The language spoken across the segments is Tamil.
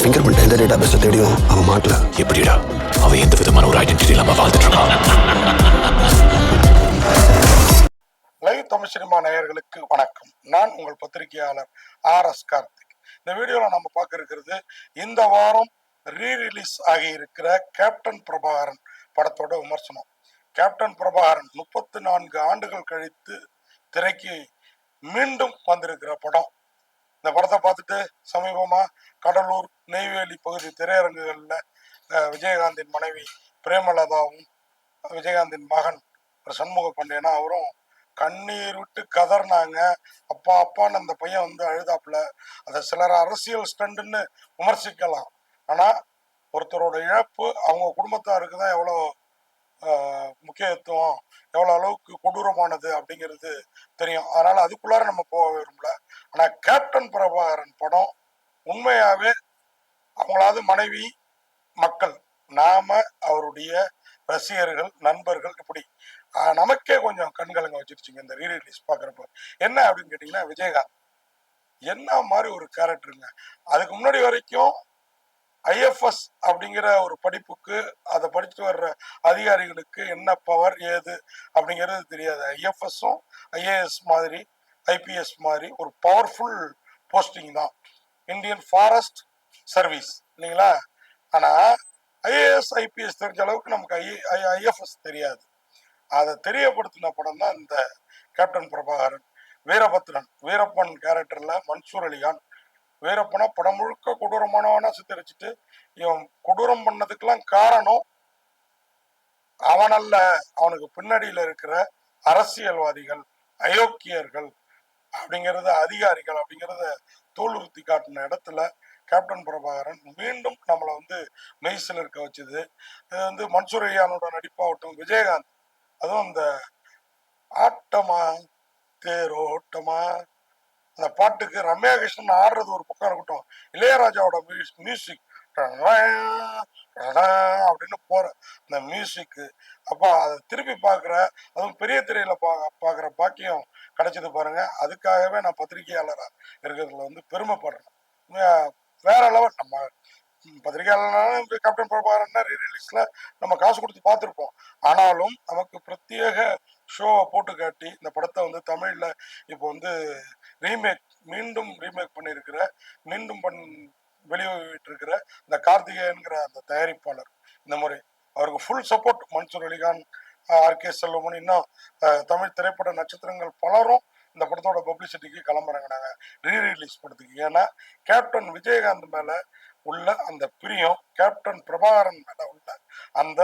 அவன் ஃபிங்கர் பிரிண்ட் எந்த டேட்டா பேஸை தேடியும் அவன் மாட்டல. எப்படிடா? அவன் எந்த விதமான ஒரு ஐடென்டிட்டி இல்லாம வாழ்ந்துட்டு இருக்கான்? லைவ் தமிழ் சினிமா நேயர்களுக்கு வணக்கம். நான் உங்கள் பத்திரிகையாளர் ஆர் எஸ் கார்த்திக். இந்த வீடியோவில் நம்ம பார்க்க இருக்கிறது இந்த வாரம் ரீ ரிலீஸ் ஆகி இருக்கிற கேப்டன் பிரபாகரன் படத்தோட விமர்சனம். கேப்டன் பிரபாகரன் முப்பத்து நான்கு ஆண்டுகள் கழித்து திரைக்கு மீண்டும் வந்திருக்கிற படம் இந்த படத்தை பார்த்துட்டு சமீபமா கடலூர் நெய்வேலி பகுதி திரையரங்குகளில் விஜயகாந்தின் மனைவி பிரேமலதாவும் விஜயகாந்தின் மகன் ஒரு சண்முக பாண்டியனா அவரும் கண்ணீர் விட்டு கதறினாங்க அப்பா அப்பான்னு அந்த பையன் வந்து அழுதாப்புல. அதை சிலர் அரசியல் ஸ்டண்டுன்னு விமர்சிக்கலாம். ஆனா ஒருத்தரோட இழப்பு அவங்க குடும்பத்தாருக்கு தான் எவ்வளோ முக்கியத்துவம் எவ்வளோ அளவுக்கு கொடூரமானது அப்படிங்கிறது தெரியும். அதனால் அதுக்குள்ளார நம்ம போக விரும்பல. ஆனால் கேப்டன் பிரபாகரன் படம் உண்மையாகவே அவங்களாவது மனைவி மக்கள். நாம அவருடைய ரசிகர்கள் நண்பர்கள் இப்படி. நமக்கே கொஞ்சம் கண்கலங்க வச்சிருச்சுங்க இந்த ரீரிலீஸ் பார்க்குறப்ப என்ன அப்படின்னு கேட்டிங்கன்னா விஜயகாந்த். என்ன மாதிரி ஒரு கேரக்டருங்க அதுக்கு முன்னாடி வரைக்கும் ஐஎஃப்எஸ் அப்படிங்கிற ஒரு படிப்புக்கு அதை படிச்சுட்டு வர்ற அதிகாரிகளுக்கு என்ன பவர் ஏது அப்படிங்கிறது தெரியாது. ஐஎஃப்எஸும் ஐஏஎஸ் மாதிரி ஐபிஎஸ் மாதிரி ஒரு பவர்ஃபுல் போஸ்டிங் தான். இந்தியன் ஃபாரஸ்ட் சர்வீஸ் இல்லைங்களா? ஆனால் ஐஏஎஸ் ஐபிஎஸ் தெரிஞ்ச அளவுக்கு நமக்கு ஐ ஐஎஃப்எஸ் தெரியாது. அதை தெரியப்படுத்தின படம் தான் இந்த கேப்டன் பிரபாகரன் வீரபத்ரன் வீரப்பன் கேரக்டரில் மன்சூர் அலிகான் வீரப்பனை படம் முழுக்க கொடூரமானவனா சித்தரிச்சுட்டு இவன் கொடூரம் பண்ணதுக்கெல்லாம் காரணம் அவனல்ல அவனுக்கு பின்னடியில் இருக்கிற அரசியல்வாதிகள் அயோக்கியர்கள் அப்படிங்கிறத அதிகாரிகள் அப்படிங்கிறத தோலுறுத்தி காட்டின இடத்துல கேப்டன் பிரபாகரன் மீண்டும் நம்மளை வந்து மெய்சில் இருக்க வச்சது. இது வந்து மன்சூர் நடிப்பாகட்டும் விஜயகாந்த். அதுவும் இந்த ஆட்டமா தேரோட்டமா அந்த பாட்டுக்கு ரம்யா கிருஷ்ணன் ஆடுறது ஒரு பக்கம் இருக்கட்டும் இளையராஜாவோட மியூசிக் அப்படின்னு போற அந்த மியூசிக்கு அப்போ அதை திருப்பி பார்க்குற அதுவும் பெரிய திரையில பா பார்க்குற பாக்கியம் கிடைச்சது பாருங்க. அதுக்காகவே நான் பத்திரிகையாளராக இருக்கிறதுல வந்து பெருமைப்படுறேன். வேற லெவல். நம்ம பத்திரிகையாளர்னாலும் கேப்டன் பிரபாகரன்னா ரீ நம்ம காசு கொடுத்து பார்த்துருப்போம். ஆனாலும் நமக்கு பிரத்யேக ஷோவை போட்டு காட்டி இந்த படத்தை வந்து தமிழ்ல இப்போ வந்து ரீமேக் மீண்டும் ரீமேக் பண்ணியிருக்கிற மீண்டும் பண் வெளியிட்டிருக்கிற இந்த கார்த்திகேயன்கிற அந்த தயாரிப்பாளர் இந்த முறை. அவருக்கு full support Mansoor Ali Khan R. K. Selvamani. இன்னும் தமிழ் திரைப்பட நட்சத்திரங்கள் பலரும் இந்த படத்தோட பப்ளிசிட்டிக்கு கிளம்புறாங்கனாங்க. ரீ ரிலீஸ் படத்துக்கு. ஏன்னா கேப்டன் விஜயகாந்த் மேல உள்ள அந்த பிரியம் கேப்டன் பிரபாகரன் மேல உள்ள அந்த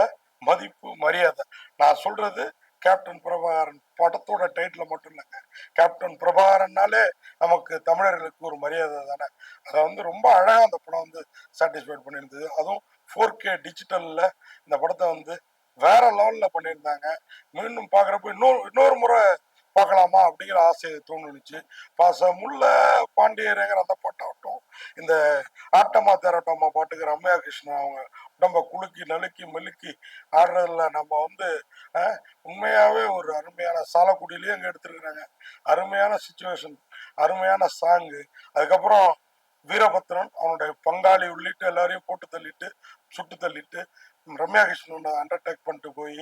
மதிப்பு மரியாதை. நான் சொல்றது கேப்டன் பிரபாகரன் படத்தோட டைட்டில் மட்டும் இல்லைங்க. கேப்டன் பிரபாகரன்னாலே நமக்கு தமிழர்களுக்கு ஒரு மரியாதை தானே. அதை வந்து ரொம்ப அழகாக அந்த படம் வந்து சாட்டிஸ்ஃபைட் பண்ணியிருந்தது. அதுவும் ஃபோர் கே டிஜிட்டலில் இந்த படத்தை வந்து வேற லெவலில் பண்ணியிருந்தாங்க. மீண்டும் பார்க்குறப்ப இன்னொரு இன்னொரு முறை பார்க்கலாமா அப்படிங்கிற ஆசை தோணுச்சு. பாசமுள்ள பாண்டியரேங்கிற அந்த பாட்டாகட்டும் இந்த ஆட்டமா தேராட்டமா பாட்டுக்கு ரம்யா கிருஷ்ணன் அவங்க நம்ம குலுக்கி நலுக்கி மெலுக்கி ஆடுறதுல நம்ம வந்து உண்மையாகவே ஒரு அருமையான சாலக்குடியிலேயே அங்கே எடுத்துருக்குறாங்க. அருமையான சுச்சுவேஷன் அருமையான சாங்கு அதுக்கப்புறம் வீரபத்ரன் அவனுடைய பங்காளி உள்ளிட்டு எல்லாரையும் போட்டு தள்ளிட்டு சுட்டு தள்ளிட்டு ரம்யா கிருஷ்ணனை அண்டர்டேக் பண்ணிட்டு போய்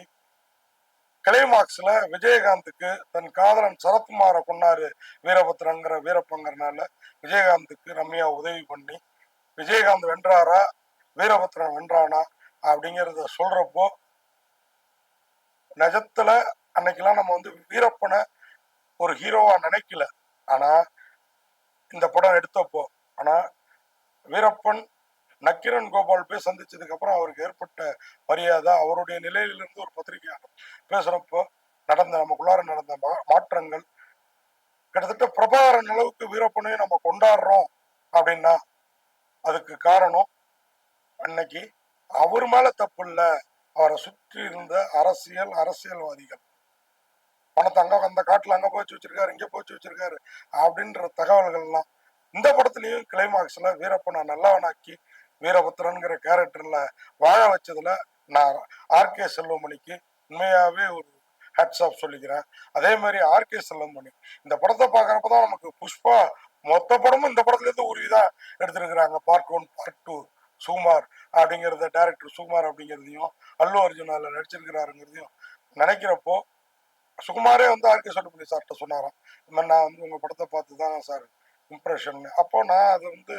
கிளைமாக்ஸ்ல விஜயகாந்துக்கு தன் காதலன் சரத்குமாரை கொண்டாரு வீரபத்ரங்கிற வீரப்பங்கிறனால விஜயகாந்துக்கு ரம்யா உதவி பண்ணி விஜயகாந்த் வென்றாரா வீரபத்ரன் வென்றானா அப்படிங்கிறத சொல்றப்போ நிஜத்துல அன்னைக்கெல்லாம் நம்ம வந்து வீரப்பனை ஒரு ஹீரோவா நினைக்கல. ஆனா இந்த படம் எடுத்தப்போ ஆனா வீரப்பன் நக்கிரன் கோபால் போய் சந்திச்சதுக்கு அப்புறம் அவருக்கு ஏற்பட்ட மரியாதை அவருடைய நிலையிலிருந்து ஒரு பத்திரிகையாளர் பேசுறப்போ நடந்த நமக்குள்ளார நடந்த மாற்றங்கள் கிட்டத்தட்ட பிரபாகரன் அளவுக்கு வீரப்பனையும் நம்ம கொண்டாடுறோம் அப்படின்னா அதுக்கு காரணம் அன்னைக்கு அவர் மேல தப்பு இல்ல. அவரை சுற்றி இருந்த அரசியல் அரசியல்வாதிகள். பணத்தை அங்க அந்த காட்டுல அங்க போச்சு வச்சிருக்காரு இங்க போச்சு வச்சிருக்காரு அப்படின்ற தகவல்கள்லாம் இந்த படத்துலயும் கிளைமாக்ஸ்ல வீரப்பனை நல்லவனாக்கி வீரபத்ரன்கிற கேரக்டர்ல வாழ வச்சதுல நான் ஆர்கே செல்வமணிக்கு உண்மையாவே ஒரு ஹேட்ஸ் ஆஃப் சொல்லிக்கிறேன். அதே மாதிரி ஆர்கே செல்வமணி இந்த படத்தை பார்க்கறப்ப தான் நமக்கு புஷ்பா மொத்த படமும் இந்த படத்துல இருந்து உருவிதான் எடுத்திருக்கிறாங்க. Part one part two. Sukumar அப்படிங்கிறத டைரக்டர் சுகுமார் அப்படிங்கிறதையும் அல்லு அர்ஜுன் அதில் நடிச்சிருக்கிறாருங்கிறதையும் நினைக்கிறப்போ சுகுமாரே வந்து ஆர்கே சொல்லப்பள்ளி சார்கிட்ட சொன்னாராம். இந்த மாதிரி நான் வந்து உங்கள் படத்தை பார்த்து தான் சார் இம்ப்ரெஷன் அப்போ நான் அது வந்து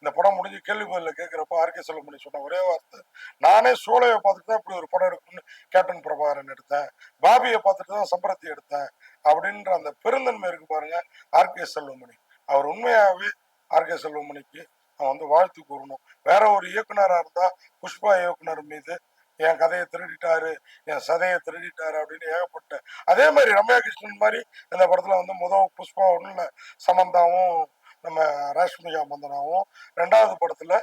இந்த படம் முடிஞ்சு கேள்வி பதிலில் கேட்குறப்போ ஆர்கே சொல்லப்பள்ளி சொன்ன ஒரே வார்த்தை நானே சோலையை பார்த்துட்டு தான் இப்படி ஒரு படம் எடுக்கணும்னு கேப்டன் பிரபாகரன் எடுத்தேன். பாபியை பார்த்துட்டு தான் சம்பரத்தி எடுத்தேன். அப்படின்ற அந்த பெருந்தன்மை இருக்கு பாருங்க ஆர்கே செல்வமணி. அவர் உண்மையாகவே ஆர்கே செல்வமணிக்கு நான் வந்து வாழ்த்து கூறணும். வேற ஒரு இயக்குனராக இருந்தால் புஷ்பா இயக்குனர் மீது என் கதையை திருடிட்டாரு என் சதையை திருடிட்டாரு அப்படின்னு ஏகப்பட்ட அதே மாதிரி ரம்யா கிருஷ்ணன் மாதிரி இந்த படத்தில் வந்து முதல் புஷ்பா ஒன்றுல சமந்தாவும் நம்ம ரேஷ்மிகா மந்தனாவும் ரெண்டாவது படத்தில்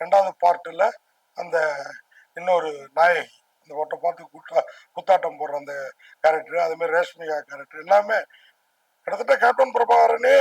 ரெண்டாவது பார்ட்டில் அந்த இன்னொரு நாயகி இந்த ஒட்டை பார்த்து குட்டா குத்தாட்டம் போடுற அந்த கேரக்டர் அதுமாரி ரேஷ்மிகா கேரக்டர் எல்லாமே கிட்டத்தட்ட கேப்டன் பிரபாகரனே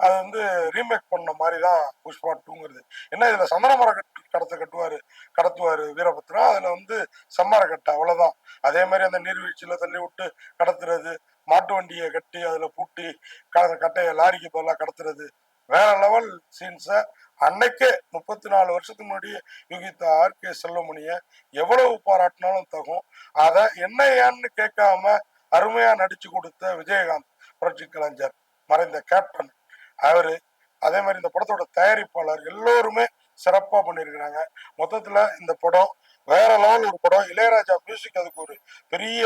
அது வந்து ரீமேக் பண்ண மாதிரி தான் புஷ்பா டூங்கிறது என்ன இதில் சந்தனமர கட்டு கடத்த கட்டுவாரு கடத்துவாரு வீரபத்ரா? அதில் வந்து செம்மர கட்டு அவ்வளவுதான். அதே மாதிரி அந்த நீர்வீழ்ச்சியில் தள்ளி விட்டு கடத்துறது மாட்டு வண்டியை கட்டி அதில் பூட்டி கட கட்டையை லாரிக்கு பதிலாக கடத்துறது. வேற லெவல் சீன்ஸை அன்னைக்கே முப்பத்தி நாலு வருஷத்துக்கு முன்னாடியே யுகித்த ஆர்கே செல்லமணியை எவ்வளவு பாராட்டினாலும் தகும். அதை என்ன ஏன்னு கேட்காம அருமையா நடிச்சு கொடுத்த விஜயகாந்த் புரட்சி கலைஞர் மறைந்த கேப்டன் அவரு அதே மாதிரி இந்த படத்தோட தயாரிப்பாளர் எல்லோருமே சிறப்பா பண்ணியிருக்கிறாங்க. மொத்தத்துல இந்த படம் வேற லெவல் ஒரு படம் இளையராஜா மியூசிக் அதுக்கு ஒரு பெரிய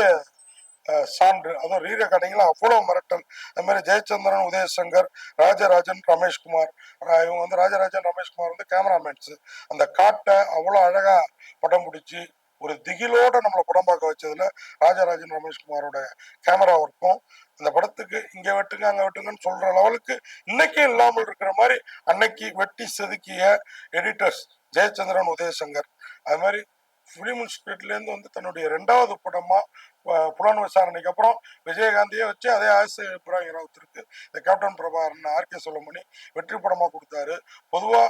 சான்று. அதுவும் ரீ ரெக்கார்டிங்ல அவ்வளோ மிரட்டல். அது மாதிரி ஜெயச்சந்திரன் உதயசங்கர் ராஜராஜன் ரமேஷ்குமார். இவங்க வந்து ராஜராஜன் ரமேஷ்குமார் வந்து கேமராமேன்ஸ் அந்த காட்டை அவ்வளோ அழகா படம் பிடிச்சி ஒரு திகிலோட நம்மளை படம் பார்க்க வச்சதுல ராஜராஜன் ரமேஷ்குமாரோட கேமரா ஒர்க்கும் இந்த படத்துக்கு இங்க வெட்டுங்க அங்க வெட்டுங்கன்னு சொல்ற லெவலுக்கு இன்னைக்கு இல்லாமல் இருக்கிற மாதிரி அன்னைக்கு வெட்டி செதுக்கிய எடிட்டர்ஸ் ஜெயச்சந்திரன் உதயசங்கர். அது மாதிரி ஃபிலிம் இன்ஸ்டியூட்லேருந்து வந்து தன்னுடைய ரெண்டாவது படமா புலன் விசாரணைக்கு அப்புறம் விஜயகாந்தியே வச்சு அதே ஆசை இப்ராஹிம் ராவத்திற்கு இந்த கேப்டன் பிரபாகரன் ஆர்கே சொல்லமணி வெற்றி படமா கொடுத்தாரு. பொதுவா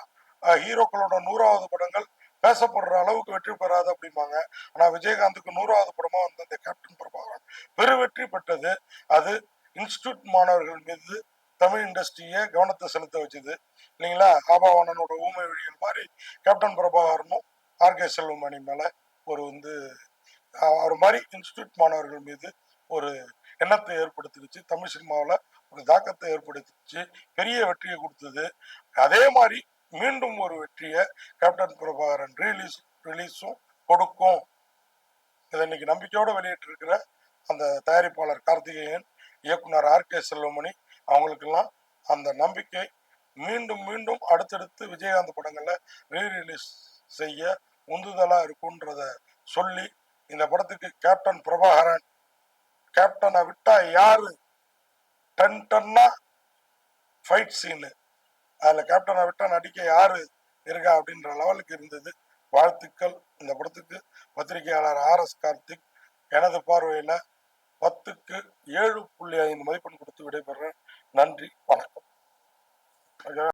ஹீரோக்களோட நூறாவது படங்கள் பேசப்படுற அளவுக்கு வெற்றி பெறாது அப்படிம்பாங்க. ஆனா விஜயகாந்துக்கு நூறாவது படமா வந்த அந்த கேப்டன் பிரபாகரன் பெரு வெற்றி பெற்றது. அது இன்ஸ்டியூட் மாணவர்கள் மீது தமிழ் இண்டஸ்ட்ரியை கவனத்தை செலுத்த வச்சுது. இல்லைங்களா? ஆபாவானனோட ஊமை வழிகள் மாதிரி கேப்டன் பிரபாகரனும் ஆர்கே செல்வமணி மேல ஒரு வந்து அவர் மாதிரி இன்ஸ்டியூட் மாணவர்கள் மீது ஒரு எண்ணத்தை ஏற்படுத்திடுச்சு. தமிழ் சினிமாவில் ஒரு தாக்கத்தை ஏற்படுத்திச்சு பெரிய வெற்றியை கொடுத்தது. அதே மாதிரி மீண்டும் ஒரு வெற்றியை கேப்டன் பிரபாகரன் ரிலீஸ் ரிலீஸும் கொடுக்கும். இதை இன்னைக்கு நம்பிக்கையோடு வெளியிட்டிருக்கிற அந்த தயாரிப்பாளர் கார்த்திகேயன் இயக்குனர் ஆர் கே செல்வமணி அவங்களுக்கெல்லாம் அந்த நம்பிக்கை மீண்டும் மீண்டும் அடுத்தடுத்து விஜயகாந்த் படங்களை ரீ ரிலீஸ் செய்ய உந்துதலாக இருக்குன்றத சொல்லி இந்த படத்துக்கு கேப்டன் பிரபாகரன் கேப்டனை விட்டா யாரு? டன் டன்னா ஃபைட் சீனு அதில் கேப்டனை விட்டா நடிக்க யாரு இருக்கா அப்படின்ற லெவலுக்கு இருந்தது. வாழ்த்துக்கள். இந்த படத்துக்கு பத்திரிகையாளர் ஆர் எஸ் கார்த்திக் எனது பார்வையில் பத்துக்கு ஏழு புள்ளி ஐந்து மதிப்பெண் கொடுத்து விடைபெறேன். நன்றி. வணக்கம்.